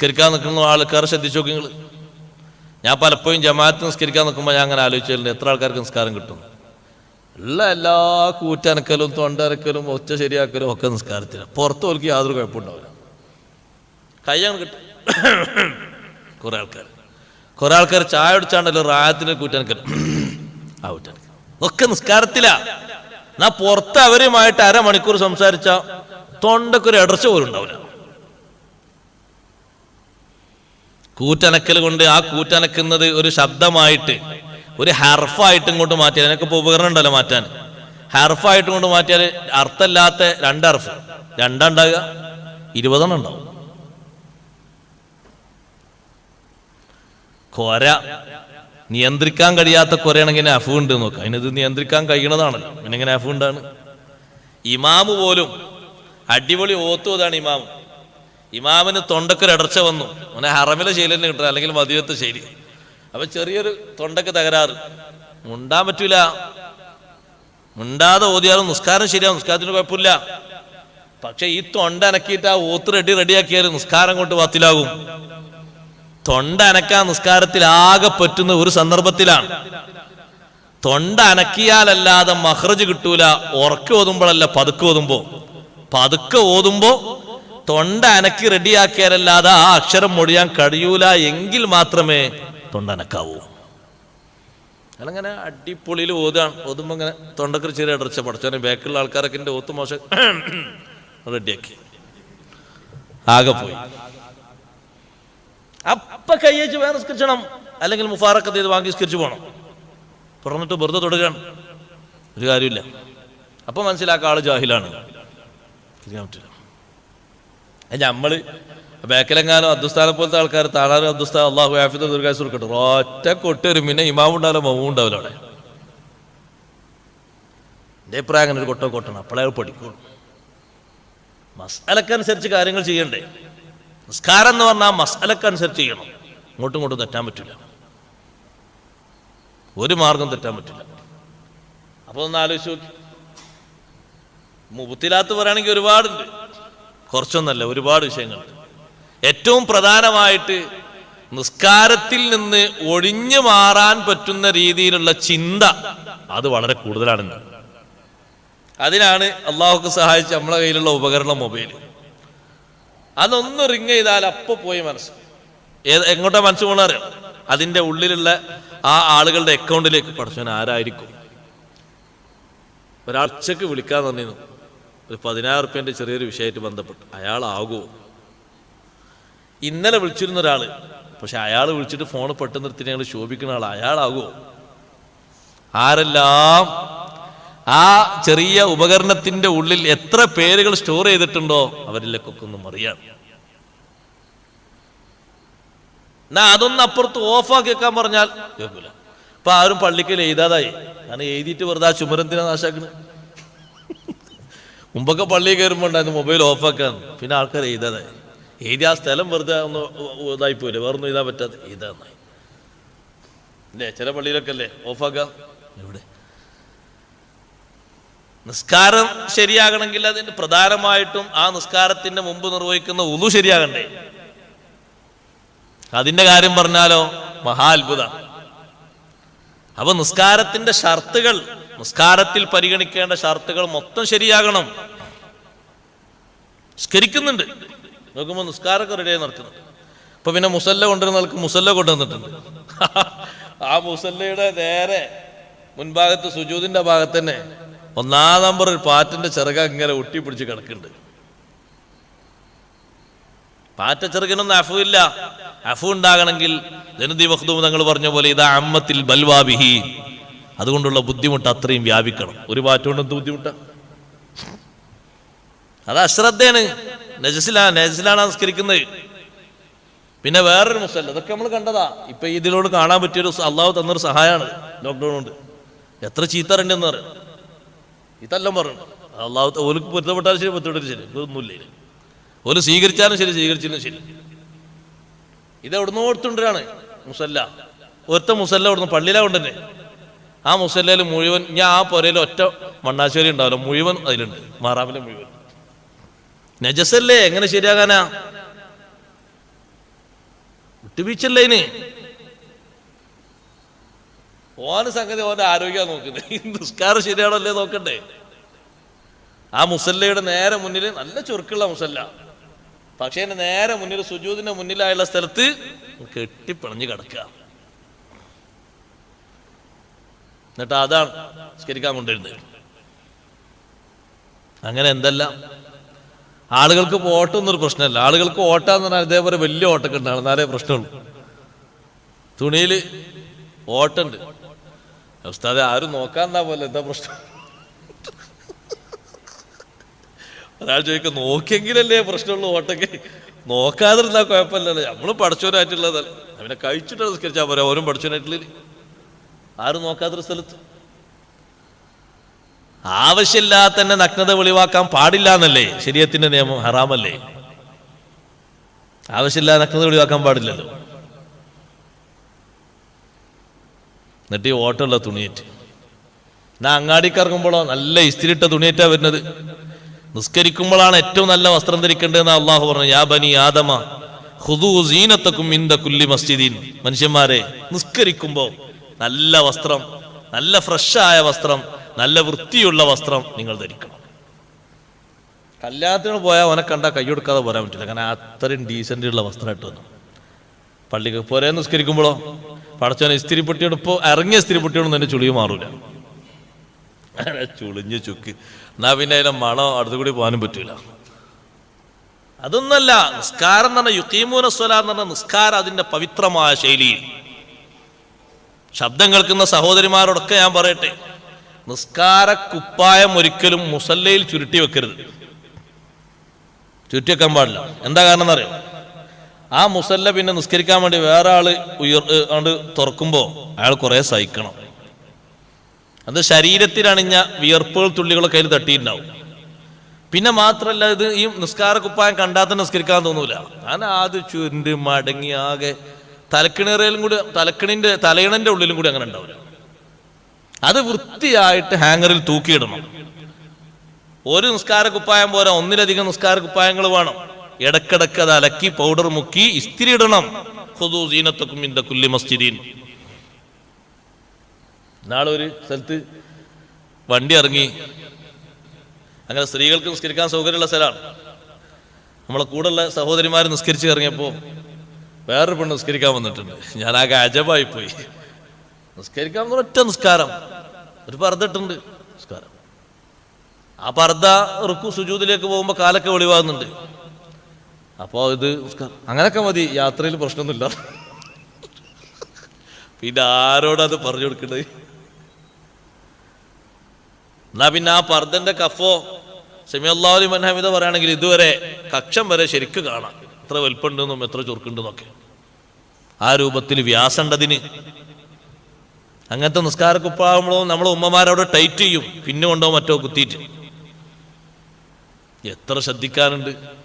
നിസ്കരിക്കാൻ നിൽക്കുന്ന ആൾക്കാർ ശ്രദ്ധിച്ചു നോക്കി നിങ്ങൾ ഞാൻ പലപ്പോഴും ജമാഅത്ത് നിസ്കരിക്കാൻ നിൽക്കുമ്പോൾ ഞാൻ അങ്ങനെ ആലോചിച്ചിട്ടുണ്ട് എത്ര ആൾക്കാർക്ക് നിസ്കാരം കിട്ടും? ഉള്ള എല്ലാ കൂറ്റനക്കലും തൊണ്ടനക്കലും ഒച്ച ശരിയാക്കലും ഒക്കെ നിസ്കാരത്തിന്. പുറത്ത് പോലും യാതൊരു കുഴപ്പമുണ്ടാവില്ല. കയ്യാണ് കിട്ടും. കുറേ ആൾക്കാർ കുറേ ആൾക്കാർ ചായ അടിച്ചാണ്ടല്ലോ റായത്തിന് കൂറ്റനക്കലും. ആ കൂറ്റനക്കൽ ഒക്കെ നിസ്കാരത്തിലാ. എന്നാ പുറത്ത് അവരുമായിട്ട് അരമണിക്കൂർ സംസാരിച്ച തൊണ്ടക്കൊരു ഇടർച്ച പോലും ഉണ്ടാവില്ല. കൂറ്റനക്കൽ കൊണ്ട് ആ കൂറ്റനക്കുന്നത് ഒരു ശബ്ദമായിട്ട് ഒരു ഹർഫായിട്ട് ഇങ്ങോട്ട് മാറ്റിയാൽ അതിനൊക്കെ ഇപ്പോൾ ഉപകരണം ഉണ്ടല്ലോ മാറ്റാൻ. ഹർഫായിട്ട് കൊണ്ട് മാറ്റിയാൽ അർത്ഥമില്ലാത്ത രണ്ട് ഹർഫ്. രണ്ടുണ്ടാകുക ഇരുപതെണ്ണം ഉണ്ടാവും. കൊര നിയന്ത്രിക്കാൻ കഴിയാത്ത കൊരയാണെങ്കിൽ അഫു ഉണ്ട് നോക്കാം. അതിനത് നിയന്ത്രിക്കാൻ കഴിയണതാണല്ലോ പിന്നെ ഇങ്ങനെ അഫു ഉണ്ടാണ്? ഇമാമ് പോലും അടിപൊളി ഓത്തുവതാണ് ഇമാം ഇമാമിന് തൊണ്ടക്കൊരു ഇടർച്ച വന്നു. അവനെ ഹറമിലെ ശൈലി തന്നെ അല്ലെങ്കിൽ മതിയത്തെ ശൈലി അപ്പൊ ചെറിയൊരു തൊണ്ടക്ക് തകരാറ്. മുണ്ടാൻ പറ്റൂല. മുണ്ടാതെ ഓതിയാലും നിസ്കാരം ശരിയാവും നിസ്കാരത്തിന് കുഴപ്പമില്ല. പക്ഷെ ഈ തൊണ്ട അനക്കിയിട്ട് ആ ഓത്ത് റെഡി റെഡിയാക്കിയാൽ നിസ്കാരം കൊണ്ട് വാത്തിലാകും. തൊണ്ട അനക്കാൻ നിസ്കാരത്തിൽ ആകെ പറ്റുന്ന ഒരു സന്ദർഭത്തിലാണ്. തൊണ്ട അനക്കിയാലല്ലാതെ മഹ്റജ് കിട്ടൂല. ഉറക്കെ ഓതുമ്പോഴല്ല പതുക്കെ ഓതുമ്പോ. പതുക്കെ ഓതുമ്പോ തൊണ്ട അനക്കി റെഡിയാക്കിയാലല്ലാതെ ആ അക്ഷരം മൊഴിയാൻ കഴിയൂല എങ്കിൽ മാത്രമേ തൊണ്ട അനക്കാവൂ. അങ്ങനെ അടിപൊളിയിൽ ഓതാണ് ഓതുമ്പോ ഇങ്ങനെ തൊണ്ടക്കൊരു ചെറിയ അടർച്ച പഠിച്ചോനെ ബാക്കിലുള്ള ആൾക്കാരൊക്കെ എന്റെ ഓത്ത് മോശം റെഡിയാക്കി. ആകെ പോയി. അപ്പ കയ്യേച്ച് വേറെ നിസ്കരിച്ചണം. അല്ലെങ്കിൽ മുഫാറൊക്കെ ചെയ്ത് വാങ്ങി നിസ്കരിച്ചു പോകണം തുറന്നിട്ട് വെറുതെ തുടരുകയാണ്. ഒരു കാര്യമില്ല അപ്പൊ മനസ്സിലാക്കുക ആൾ ജാഹിലാണ്. പറ്റില്ല. അത് ബേക്കലെങ്ങാനും അദ്ദുസ്ഥാനെ പോലത്തെ ആൾക്കാർ താഴാനും അദ്ദുസ്ഥാൻ അള്ളാഹു ഹാഫിദ് ദുർഗാസ് കൊടുക്കട്ടെ. ഒറ്റ കൊട്ടരും പിന്നെ ഇമാവും ഉണ്ടാവില്ല മവും ഉണ്ടാവില്ല അവിടെ. എന്റെ അഭിപ്രായം അങ്ങനെ ഒരു കൊട്ടോ കൊട്ടണം. അപ്പോഴേ പഠിക്കുള്ളൂ. മസാലക്കനുസരിച്ച് കാര്യങ്ങൾ ചെയ്യണ്ടേ? നിസ്കാരം എന്ന് പറഞ്ഞാൽ മസാലക്കനുസരിച്ച് ചെയ്യണം. ഇങ്ങോട്ടും ഇങ്ങോട്ടും തെറ്റാൻ പറ്റില്ല. ഒരു മാർഗം തെറ്റാൻ പറ്റില്ല. അപ്പോൾ ഒന്ന് ആലോചിച്ച് നോക്കി. മുപ്പത്തിലാത്ത് പറയുകയാണെങ്കിൽ ഒരുപാടുണ്ട്. കുറച്ചൊന്നല്ല ഒരുപാട് വിഷയങ്ങൾ. ഏറ്റവും പ്രധാനമായിട്ട് നിസ്കാരത്തിൽ നിന്ന് ഒഴിഞ്ഞു മാറാൻ പറ്റുന്ന രീതിയിലുള്ള ചിന്ത അത് വളരെ കൂടുതലാണ് അതിനാണ് അള്ളാഹുക്ക് സഹായിച്ച് നമ്മളെ കയ്യിലുള്ള ഉപകരണം മൊബൈൽ അതൊന്ന് റിങ് ചെയ്താൽ അപ്പൊ പോയി മനസ്സ്. ഏത് എങ്ങോട്ടാ മനസ്സ് പോണറിയാം അതിന്റെ ഉള്ളിലുള്ള ആ ആളുകളുടെ അക്കൗണ്ടിലേക്ക് പഠിച്ചവൻ ആരായിരിക്കും? ഒരാഴ്ചക്ക് വിളിക്കാൻ തന്നിരുന്നു. ഒരു പതിനായിരം റുപ്യന്റെ ചെറിയൊരു വിഷയമായിട്ട് ബന്ധപ്പെട്ട് അയാളാകുമോ ഇന്നലെ വിളിച്ചിരുന്ന ഒരാൾ പക്ഷെ അയാൾ വിളിച്ചിട്ട് ഫോൺ പെട്ടെന്ന് നിർത്തി ഞങ്ങൾ ശോഭിക്കുന്ന ആൾ അയാളാകുമോ ആരെല്ലാം ആ ചെറിയ ഉപകരണത്തിന്റെ ഉള്ളിൽ എത്ര പേരുകൾ സ്റ്റോർ ചെയ്തിട്ടുണ്ടോ അവരിലേക്കൊക്കെ ഒന്നും അറിയാം എന്നാ അതൊന്ന് അപ്പുറത്ത് ഓഫാക്കി വെക്കാൻ പറഞ്ഞാൽ കേൾക്കൂല. അപ്പൊ ആരും പള്ളിക്കൽ എഴുതാതായി. കാരണം എഴുതിയിട്ട് വെറുതെ ആ ചുമരന്തിനെ നാശാക്കണ്? മുമ്പൊക്കെ പള്ളിയിൽ കയറുമ്പോൾ ഉണ്ടായിരുന്നു മൊബൈൽ ഓഫാക്കാൻ പിന്നെ ആൾക്കാർ എഴുതാതായി എഴുതി ആ സ്ഥലം വെറുതെ ഒന്ന് ഇതായി പോയില്ലേ? വേറൊന്നും എഴുതാൻ പറ്റാതെ. എഴുതാന്നായി അല്ലേ ചില പള്ളിയിലൊക്കെ അല്ലേ? ഓഫാക്കാം ഇവിടെ നിസ്കാരം ശരിയാകണമെങ്കിൽ അതിന് പ്രധാനമായിട്ടും ആ നിസ്കാരത്തിന്റെ മുമ്പ് നിർവഹിക്കുന്ന ഉളു ശരിയാകണ്ടേ. അതിന്റെ കാര്യം പറഞ്ഞാലോ? മഹാത്ഭുത അപ്പൊ നിസ്കാരത്തിന്റെ ഷർത്തുകൾ നിസ്കാരത്തിൽ പരിഗണിക്കേണ്ട ഷർത്തുകൾ മൊത്തം ശരിയാകണം. നിസ്കരിക്കുന്നുണ്ട്. നോക്കുമ്പോൾ നിസ്കാരമൊക്കെ റെഡിയായി നടക്കുന്നുണ്ട് അപ്പൊ പിന്നെ മുസല്ല കൊണ്ടുവരുന്ന ആൾക്ക് മുസല്ല കൊണ്ടുവന്നിട്ടുണ്ട്. ആ മുസല്ലയുടെ നേരെ മുൻഭാഗത്ത് സുജൂതിന്റെ ഭാഗത്ത് തന്നെ ഒന്നാം നമ്പർ ഒരു പാറ്റിന്റെ ചെറുക ഇങ്ങനെ ഒട്ടി പിടിച്ച് കിടക്കുന്നുണ്ട്. പാറ്റ ചെറുകിനൊന്നും അഫു ഇല്ല. അഫു ഉണ്ടാകണമെങ്കിൽ ജനതി മഖ്ദൂം തങ്ങൾ പറഞ്ഞ പോലെ ഇതാ അമ്മത്തിൽ ബൽവാബിഹി അതുകൊണ്ടുള്ള ബുദ്ധിമുട്ട് അത്രയും വ്യാപിക്കണം. ഒരു പാറ്റ കൊണ്ട് എന്ത് ബുദ്ധിമുട്ട? അത് അശ്രദ്ധയാണ്. നജസിലാ നജസിലാണ് സംസ്കരിക്കുന്നത് പിന്നെ വേറൊരു മുസല്ല അതൊക്കെ നമ്മൾ കണ്ടതാ. ഇപ്പൊ ഇതിലോട് കാണാൻ പറ്റിയൊരു അള്ളാഹു തന്നൊരു സഹായമാണ് ലോക്ക്ഡൗൺ കൊണ്ട് എത്ര ചീത്ത എന്ന് പറയും ഇതെല്ലാം പറഞ്ഞു അള്ളാഹു ഓർക്ക് പൊരുത്തപ്പെട്ടാലും ശരി പൊരുത്തപ്പെട്ടാലും ശരി. ഇതൊന്നുമില്ല ഓൽ സ്വീകരിച്ചാലും ശരി സ്വീകരിച്ചാലും ശരി. ഇത് എവിടുന്ന് മുസല്ല. ഒരുത്ത മുസല്ല അവിടുന്ന് പള്ളിയിലാ കൊണ്ടുതന്നെ ആ മുസല്ലയിൽ മുഴുവൻ ഞാൻ ആ പുരയിൽ ഒറ്റ മണ്ണാശ്ശേരി ഉണ്ടാവില്ല മുഴുവൻ അതിലുണ്ട്. മാറാമിലെ മുഴുവൻ. നജസല്ലേ? എങ്ങനെ ശരിയാകാനാ? വിട്ടുവീഴ്ചല്ലേ ഇനി? ഓന് സംഗതി ഓന്റെ ആരോഗ്യം നോക്കുന്നത്. നിസ്കാരം ശരിയാണല്ലേ നോക്കണ്ടേ? ആ മുസല്ലയുടെ നേരെ മുന്നിൽ നല്ല ചുരുക്കുള്ള മുസല്ല. പക്ഷേ എന്റെ നേരെ മുന്നിൽ സുജൂദിന്റെ മുന്നിലായുള്ള സ്ഥലത്ത് കെട്ടിപ്പിണഞ്ഞ് കിടക്കുക. എന്നിട്ട് അതാണ് നിസ്കരിക്കാൻ കൊണ്ടിരുന്നത് അങ്ങനെ എന്തെല്ലാം? ആളുകൾക്ക് ഓട്ടം എന്നൊരു ഒരു പ്രശ്നമല്ല. ആളുകൾക്ക് ഓട്ടാന്ന് പറഞ്ഞാൽ ഇതേപോലെ വലിയ ഓട്ടൊക്കെ ഉണ്ടാണ് എന്നാലേ പ്രശ്നമുള്ളൂ. തുണിയിൽ ഓട്ടുണ്ട് ഉസ്താദെ ആരും നോക്കാന്നാ പോലെ എന്താ പ്രശ്നം? ഒരാൾ ചോദിക്കും നോക്കിയെങ്കിലല്ലേ പ്രശ്നമുള്ളൂ ഓട്ടൊക്കെ നോക്കാതിരുന്നാൽ കുഴപ്പമില്ലല്ലോ. നമ്മൾ പഠിച്ചവരായിട്ടുള്ളതല്ല. അവനെ കഴിച്ചിട്ട് നിസ്കരിച്ചാൽ പോരാ. ഓരും പഠിച്ചവനായിട്ടുള്ള ആരും നോക്കാത്തൊരു സ്ഥലത്ത്? ആവശ്യമില്ലാതെ തന്നെ നഗ്നത വെളിവാക്കാൻ പാടില്ല എന്നല്ലേ ശരീരത്തിന്റെ നിയമം ഹറാമല്ലേ? ആവശ്യമില്ലാതെ നഗ്നത വെളിവാക്കാൻ പാടില്ലല്ലോ. എന്നിട്ട് ഈ ഓട്ടമുള്ള തുണിയേറ്റ്. ഞാൻ അങ്ങാടിക്ക് ഇറങ്ങുമ്പോഴോ നല്ല ഇസ്തിരിട്ട തുണിയേറ്റാ വരുന്നത്. നിസ്കരിക്കുമ്പോഴാണ് ഏറ്റവും നല്ല വസ്ത്രം ധരിക്കേണ്ടതെന്ന് അള്ളാഹു പറഞ്ഞു. യാ ബനി ആദമ ഹുദൂ സീനത്തക്കും ഇന്ത കുല്ലി മസ്ജിദീൻ. മനുഷ്യന്മാരെ നിസ്കരിക്കുമ്പോൾ നല്ല വസ്ത്രം നല്ല ഫ്രഷായ വസ്ത്രം നല്ല വൃത്തിയുള്ള വസ്ത്രം നിങ്ങൾ ധരിക്കണം. കല്യാണത്തിന് പോയാൽ അവനെ കണ്ടാൽ കൈ കൊടുക്കാതെ പോരാൻ പറ്റില്ല. കാരണം അത്രയും ഡീസന്റ് ഉള്ള വസ്ത്രം ഇട്ടു വന്നു. പള്ളിക്ക് പോരേ നിസ്കരിക്കുമ്പോഴോ പടച്ചോനെ ഇസ്തിരി പൊട്ടിയോട് ഇപ്പോൾ ഇറങ്ങിയ ഇസ്തിരി പൊട്ടിയോടും തന്നെ ചുളിവ് മാറൂല. ചുളിഞ്ഞ് ചുക്ക്. എന്നാ പിന്നെ അതിലെ മണം അടുത്തു കൂടി പോകാനും പറ്റൂല. അതൊന്നല്ല നിസ്കാരം എന്ന് പറഞ്ഞാൽ യുക്കീമൂന സ്വല എന്ന് പറഞ്ഞ നിസ്കാരം അതിന്റെ പവിത്രമായ ശൈലിയിൽ. ശബ്ദം കേൾക്കുന്ന സഹോദരിമാരോടൊക്കെ ഞാൻ പറയട്ടെ നിസ്കാര കുപ്പായം ഒരിക്കലും മുസല്ലയിൽ ചുരുട്ടി വെക്കരുത്. ചുരുട്ടി വെക്കാൻ പാടില്ല. എന്താ കാരണം എന്നറിയോ ആ മുസല്ല പിന്നെ നിസ്കരിക്കാൻ വേണ്ടി വേറെ ആൾ ഉയർ ആണ്ട് തുറക്കുമ്പോൾ അയാൾ കുറെ സഹിക്കണം. അത് ശരീരത്തിലണിഞ്ഞ വിയർപ്പുകൾ തുള്ളികളൊക്കെ അതിൽ തട്ടിയിട്ടുണ്ടാവും. പിന്നെ മാത്രല്ല ഇത് ഈ നിസ്കാര കുപ്പായം കണ്ടാത്ത നിസ്കരിക്കാൻ തോന്നൂല. ഞാൻ ആദ്യം ചുരുണ്ട് മടങ്ങി ആകെ തലക്കിണറയിലും കൂടി തലക്കിണിന്റെ തലയിണന്റെ ഉള്ളിലും കൂടി അങ്ങനെ ഉണ്ടാവില്ല. അത് വൃത്തിയായിട്ട് ഹാങ്ങറിൽ തൂക്കിയിടണം. ഒരു നിസ്കാര കുപ്പായം പോരാ ഒന്നിലധികം നിസ്കാര കുപ്പായങ്ങൾ വേണം. ഇടക്കിടക്ക് അത് അലക്കി പൗഡർ മുക്കി ഇസ്തിരി ഇടണം ഹുദൂസീനത്തക്കും ഇന്ത കുല്ലി മസ്ജിദീൻ. നാളെ ഒരു സ്ഥലത്ത് വണ്ടി ഇറങ്ങി. അങ്ങനെ സ്ത്രീകൾക്ക് നിസ്കരിക്കാൻ സൗകര്യമുള്ള സ്ഥലമാണ്. നമ്മളെ കൂടെയുള്ള സഹോദരിമാർ നിസ്കരിച്ച് ഇറങ്ങിയപ്പോൾ വേറൊരു പെണ്ണ് നിസ്കരിക്കാൻ വന്നിട്ടുണ്ട്. ഞാൻ ആകെ അജബായി പോയി. നിസ്കരിക്കാൻ ഒറ്റ നിസ്കാരം. ഒരു പർദ്ദട്ടുണ്ട് നിസ്കാരം. ആ പർദ്ദ റുക്കു സുജൂതിലേക്ക് പോകുമ്പോൾ കാലൊക്കെ വെളിവാകുന്നുണ്ട്. അപ്പോൾ ഇത് നിസ്കാരം. അങ്ങനൊക്കെ മതി. യാത്രയിൽ പ്രശ്നമൊന്നുമില്ല. പിന്നെ ആരോടത് പറഞ്ഞു കൊടുക്കേണ്ടത്? എന്നാ പിന്നെ ആ പർദ്ദന്റെ കഫോ സെമിയല്ലാവലി മൻഹമിത പറയുകയാണെങ്കിൽ ഇതുവരെ കക്ഷം വരെ ശരിക്ക് കാണാം. എത്ര വലുപ്പുണ്ടെന്നും എത്ര ചുരുക്കുണ്ടെന്നൊക്കെ ആ രൂപത്തിൽ വ്യാസണ്ടതിന്. അങ്ങനത്തെ നിസ്കാര കുപ്പാകുമ്പോഴും നമ്മളെ ഉമ്മമാരവിടെ ടൈറ്റ് ചെയ്യും. പിന്നെ കൊണ്ടോ മറ്റോ കുത്തിയിട്ട്. എത്ര ശ്രദ്ധിക്കാനുണ്ട്. നിസ്കാര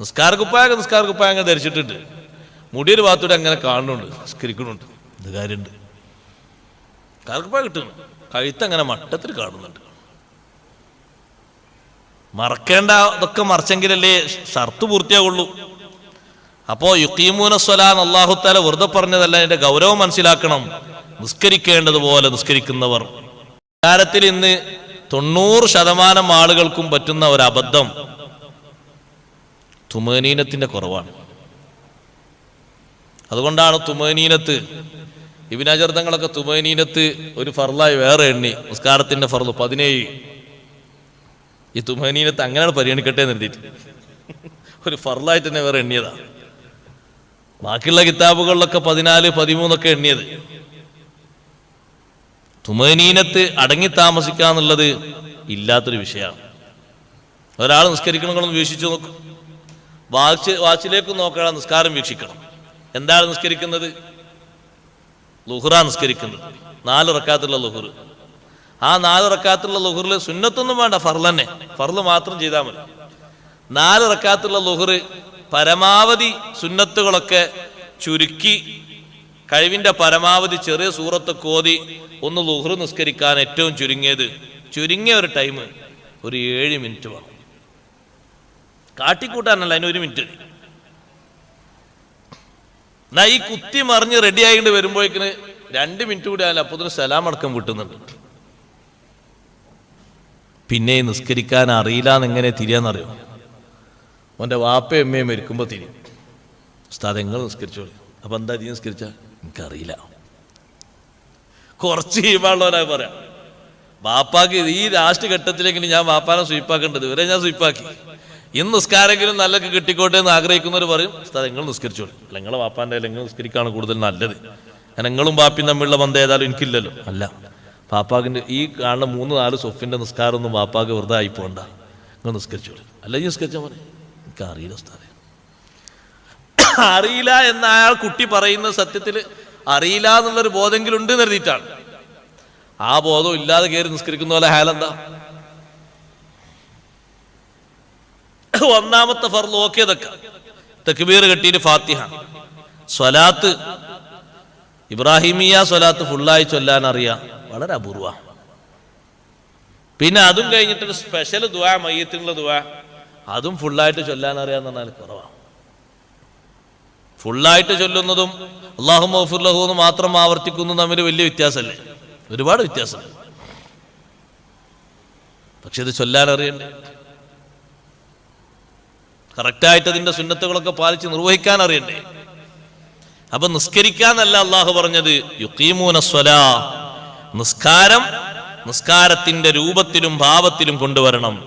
നിസ്കാരക്കുപ്പായ നിസ്കാര കുപ്പായങ്ങൾ ധരിച്ചിട്ടുണ്ട്. മുടിയൊരു ഭാഗത്തൂടെ അങ്ങനെ കാണുന്നുണ്ട്. നിസ്കരിക്കുന്നുണ്ട്. ഇത് കാര്യമുണ്ട്? കാർക്കുപ്പായ കുപ്പായ കിട്ടുന്നു കഴുത്ത് അങ്ങനെ മട്ടത്തിൽ കാണുന്നുണ്ട്. മറക്കേണ്ട ഇതൊക്കെ മറച്ചെങ്കിലല്ലേ ഷർത്ത് പൂർത്തിയാവുള്ളൂ. അപ്പോ യുക്കീമൂന സ്വലാൻ അള്ളാഹുത്താല വെറുതെ പറഞ്ഞതല്ല അതിന്റെ ഗൗരവം മനസ്സിലാക്കണം. നിസ്കരിക്കേണ്ടതുപോലെ നിസ്കരിക്കുന്നവർ. കാലത്തിൽ ഇന്ന് തൊണ്ണൂറ് ശതമാനം ആളുകൾക്കും പറ്റുന്ന ഒരു അബദ്ധം തുമനീനത്തിന്റെ കുറവാണ്. അതുകൊണ്ടാണ് തുമനീനത്ത് ഇബിനാചർദ്ദങ്ങളൊക്കെ തുമനീനത്ത് ഒരു ഫർലായി വേറെ എണ്ണി. നിസ്കാരത്തിന്റെ ഫർൾ പതിനേഴ്. ഈ തുമനീനത്ത് അങ്ങനെയാണ് പരിഗണിക്കട്ടെ എന്ന് എഴുതിയിട്ട്. ഒരു ഫർലായിട്ട് തന്നെ വേറെ എണ്ണിയതാ. ബാക്കിയുള്ള കിതാബുകളിലൊക്കെ പതിനാല് പതിമൂന്നൊക്കെ എണ്ണിയത്. തുമനീനത്ത് അടങ്ങി താമസിക്കുക എന്നുള്ളത് ഇല്ലാത്തൊരു വിഷയമാണ്. ഒരാൾ നിസ്കരിക്കണമെന്ന് വീക്ഷിച്ചു നോക്കും. വാച്ച് വാച്ചിലേക്ക് നോക്കാൻ നിസ്കാരം വീക്ഷിക്കണം. എന്താണ് നിസ്കരിക്കുന്നത്? ലുഹുറ നിസ്കരിക്കുന്നത്. നാല് റക്കാത്തുള്ള ലുഹുർ. ആ നാല് റക്കാത്തുള്ള ലുഹുറിൽ സുന്നത്തൊന്നും വേണ്ട ഫർൾ തന്നെ ഫർൾ മാത്രം ചെയ്താൽ മതി. നാല് റക്കാത്തുള്ള ലുഹുർ പരമാവധി സുന്നത്തുകളൊക്കെ ചുരുക്കി കഴിവിന്റെ പരമാവധി ചെറിയ സൂറത്ത് കോതി ഒന്ന് ലുഹ്റ് നിസ്കരിക്കാൻ ഏറ്റവും ചുരുങ്ങിയത് ചുരുങ്ങിയ ഒരു ടൈം ഒരു ഏഴ് മിനിറ്റ് വേണം. കാട്ടിക്കൂട്ടാനല്ല അതിന് ഒരു മിനിറ്റ് എന്നാ ഈ കുത്തി മറിഞ്ഞ് റെഡി ആയിട്ട് വരുമ്പോഴേക്കിന് രണ്ട് മിനിറ്റ് കൂടി ആയാലും അപ്പൊ സലാം അടക്കം കിട്ടുന്നുണ്ട്. പിന്നെ നിസ്കരിക്കാൻ അറിയില്ല എന്ന് എങ്ങനെ തിരിയാന്നറിയോ? ഓന്റെ വാപ്പയും അമ്മയും മരിക്കുമ്പോൾ തിരിയും ഉസ്താദ് നിങ്ങൾ നിസ്കരിച്ചോളി. അപ്പം എന്താ നീ നിസ്കരിച്ച? എനിക്കറിയില്ല. കുറച്ച് കഴിയുമ്പോഴുള്ളവരായി പറയാം. വാപ്പാക്ക് ഈ ലാസ്റ്റ് ഘട്ടത്തിലെങ്കിലും ഞാൻ വാപ്പാനെ സ്വീപ്പാക്കേണ്ടത്. ഇവരെ ഞാൻ സ്വീപ്പാക്കി. ഇന്ന് നിസ്കാരെങ്കിലും നല്ലൊക്കെ കിട്ടിക്കോട്ടെ എന്ന് ആഗ്രഹിക്കുന്നവർ പറയും നിസ്കരിച്ചോളി. അല്ല നിങ്ങളെ വാപ്പാന്റെ അല്ലെങ്കിൽ നിസ്കരിക്കാണ് കൂടുതൽ നല്ലത്. നിങ്ങളും വാപ്പിയും തമ്മിലുള്ള ബന്ധം ഏതായാലും എനിക്കില്ലല്ലോ. അല്ല പാപ്പാക്കിന്റെ ഈ കാണുന്ന മൂന്ന് നാല് സൊഫിന്റെ നിസ്കാരമൊന്നും പാപ്പാക്ക് വെറുതെ ആയി പോകണ്ട നിങ്ങൾ നിസ്കരിച്ചോളൂ. അല്ല ഈ നിസ്കരിച്ചാൽ മതി എനിക്ക് അറിയില്ല ഉസ്താദെ. അറിയില്ല എന്ന അയാൾ കുട്ടി പറയുന്ന സത്യത്തിൽ അറിയില്ല എന്നുള്ളൊരു ബോധമെങ്കിലും ഉണ്ട് കരുതിയിട്ടാണ് ആ ബോധം ഇല്ലാതെ കയറി നിസ്കരിക്കുന്ന പോലെ ഹാലെന്താ ഒന്നാമത്തെ ഫർൾ ഓക്കേതൊക്കെ തെക്കുബീർ കെട്ടിയിട്ട് ഫാത്തിഹ. സ്വലാത്ത് ഇബ്രാഹിമിയ സ്വലാത്ത് ഫുള്ളായി ചൊല്ലാൻ അറിയാം. വളരെ അപൂർവ. പിന്നെ അതും കഴിഞ്ഞിട്ടൊരു സ്പെഷ്യൽ ദുവാ മയ്യത്തിനുള്ള ദുവാ അതും ഫുള്ളായിട്ട് ചൊല്ലാൻ അറിയാന്ന് പറഞ്ഞാൽ കുറവാണ് ഫുള്ളായിട്ട് ചൊല്ലുന്നതും അള്ളാഹു മഹഫുല്ലഹു എന്ന് മാത്രം ആവർത്തിക്കുന്നതും തമ്മിൽ വലിയ വ്യത്യാസമല്ലേ? ഒരുപാട് വ്യത്യാസമുണ്ട്. പക്ഷെ ഇത് ചൊല്ലാൻ അറിയണ്ടേ കറക്റ്റായിട്ട് അതിന്റെ സുന്നത്തുകളൊക്കെ പാലിച്ച് നിർവഹിക്കാൻ അറിയണ്ടേ അപ്പൊ നിസ്കരിക്കാന്നല്ല അള്ളാഹു പറഞ്ഞത് സ്വലാ. നിസ്കാരം നിസ്കാരത്തിന്റെ രൂപത്തിലും ഭാവത്തിലും കൊണ്ടുവരണം.